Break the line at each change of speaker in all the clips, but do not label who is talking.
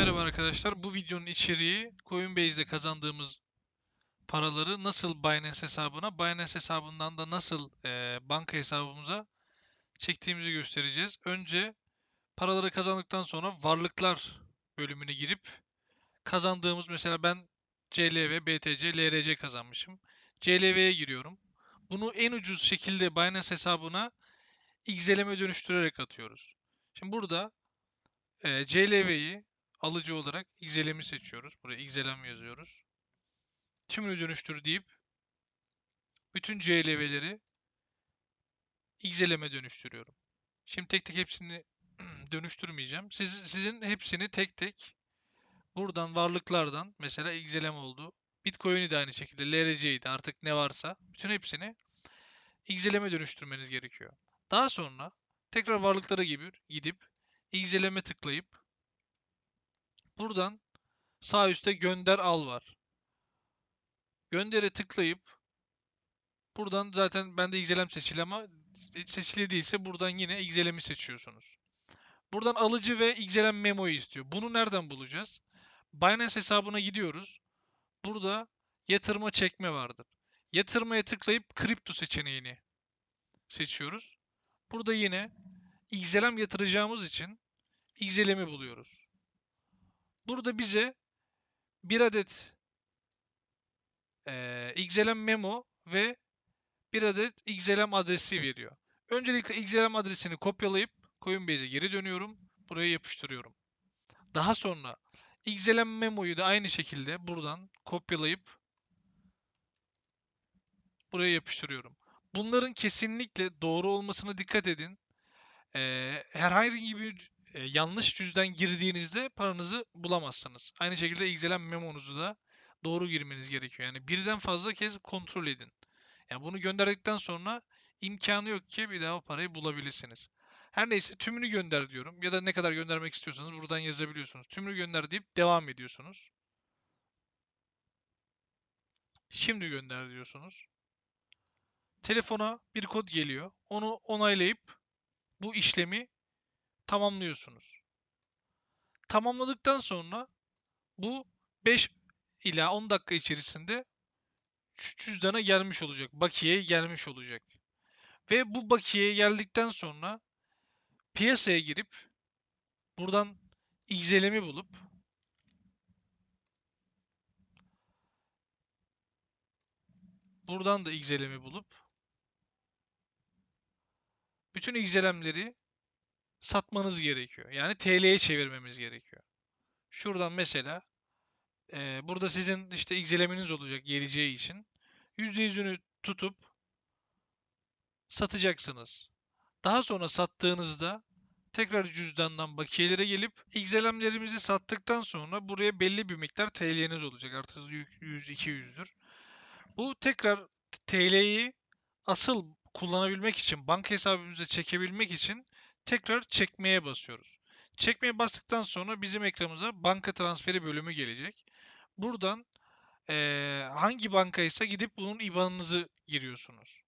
Merhaba arkadaşlar. Bu videonun içeriği Coinbase'de kazandığımız paraları nasıl Binance hesabına, Binance hesabından da nasıl eee, banka hesabımıza çektiğimizi göstereceğiz. Önce paraları kazandıktan sonra varlıklar bölümüne girip kazandığımız mesela ben CLV, BTC, LRC kazanmışım. CLV'ye giriyorum. Bunu en ucuz şekilde Binance hesabına XLM'e dönüştürerek atıyoruz. Şimdi burada eee CLV'yi alıcı olarak XLM'i seçiyoruz. Buraya XLM yazıyoruz. Tümünü dönüştür deyip bütün CLV'leri XLM'e dönüştürüyorum. Şimdi tek tek hepsini dönüştürmeyeceğim. Siz, sizin hepsini tek tek buradan varlıklardan mesela XLM oldu. Bitcoin'i de aynı şekilde LRC'ydi artık ne varsa bütün hepsini XLM'e dönüştürmeniz gerekiyor. Daha sonra tekrar varlıklara gibi gidip XLM'e tıklayıp Buradan sağ üstte gönder al var. Göndere tıklayıp buradan zaten bende XLM seçili ama seçili değilse buradan yine XLM'i seçiyorsunuz. Buradan alıcı ve XLM memo'yu istiyor. Bunu nereden bulacağız? Binance hesabına gidiyoruz. Burada yatırma çekme vardır. Yatırmaya tıklayıp kripto seçeneğini seçiyoruz. Burada yine XLM yatıracağımız için XLM'i buluyoruz. Burada bize bir adet eee XLM memo ve bir adet XLM adresi veriyor. Öncelikle XLM adresini kopyalayıp Coinbase'e geri dönüyorum. Buraya yapıştırıyorum. Daha sonra XLM memoyu da aynı şekilde buradan kopyalayıp buraya yapıştırıyorum. Bunların kesinlikle doğru olmasına dikkat edin. Eee, herhangi bir e, yanlış cüzden girdiğinizde paranızı bulamazsınız. Aynı şekilde XLM memonuzu da doğru girmeniz gerekiyor. Yani birden fazla kez kontrol edin. Yani bunu gönderdikten sonra imkanı yok ki bir daha o parayı bulabilirsiniz. Her neyse tümünü gönder diyorum. Ya da ne kadar göndermek istiyorsanız buradan yazabiliyorsunuz. Tümünü gönder deyip devam ediyorsunuz. Şimdi gönder diyorsunuz. Telefona bir kod geliyor. Onu onaylayıp bu işlemi tamamlıyorsunuz. Tamamladıktan sonra bu 5 ila 10 dakika içerisinde cüzdana gelmiş olacak. Bakiyeye gelmiş olacak. Ve bu bakiyeye geldikten sonra piyasaya girip buradan XLM'i bulup buradan da XLM'i bulup bütün XLM'leri satmanız gerekiyor. Yani TL'ye çevirmemiz gerekiyor. Şuradan mesela e, burada sizin işte XLM'iniz olacak geleceği için %100'ünü tutup satacaksınız. Daha sonra sattığınızda tekrar cüzdandan bakiyelere gelip XLM'lerimizi sattıktan sonra buraya belli bir miktar TL'niz olacak. Artık 100-200'dür. Bu tekrar TL'yi asıl kullanabilmek için, banka hesabımıza çekebilmek için tekrar çekmeye basıyoruz. Çekmeye bastıktan sonra bizim ekranımıza banka transferi bölümü gelecek. Buradan eee, hangi bankaysa gidip bunun IBAN'ınızı giriyorsunuz.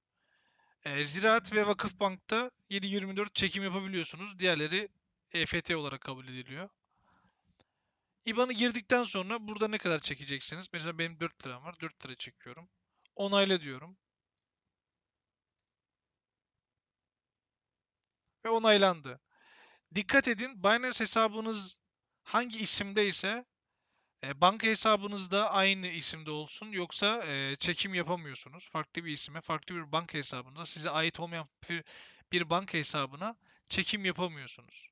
Eee, Ziraat ve Vakıfbank'ta 7/24 çekim yapabiliyorsunuz. Diğerleri EFT olarak kabul ediliyor. IBAN'ı girdikten sonra burada ne kadar çekeceksiniz? Mesela benim 4 liram var. 4 lira çekiyorum. Onayla diyorum. Ve onaylandı. Dikkat edin Binance hesabınız hangi isimdeyse e, banka hesabınız da aynı isimde olsun yoksa e, çekim yapamıyorsunuz. Farklı bir isime, farklı bir banka hesabında size ait olmayan bir, bir banka hesabına çekim yapamıyorsunuz.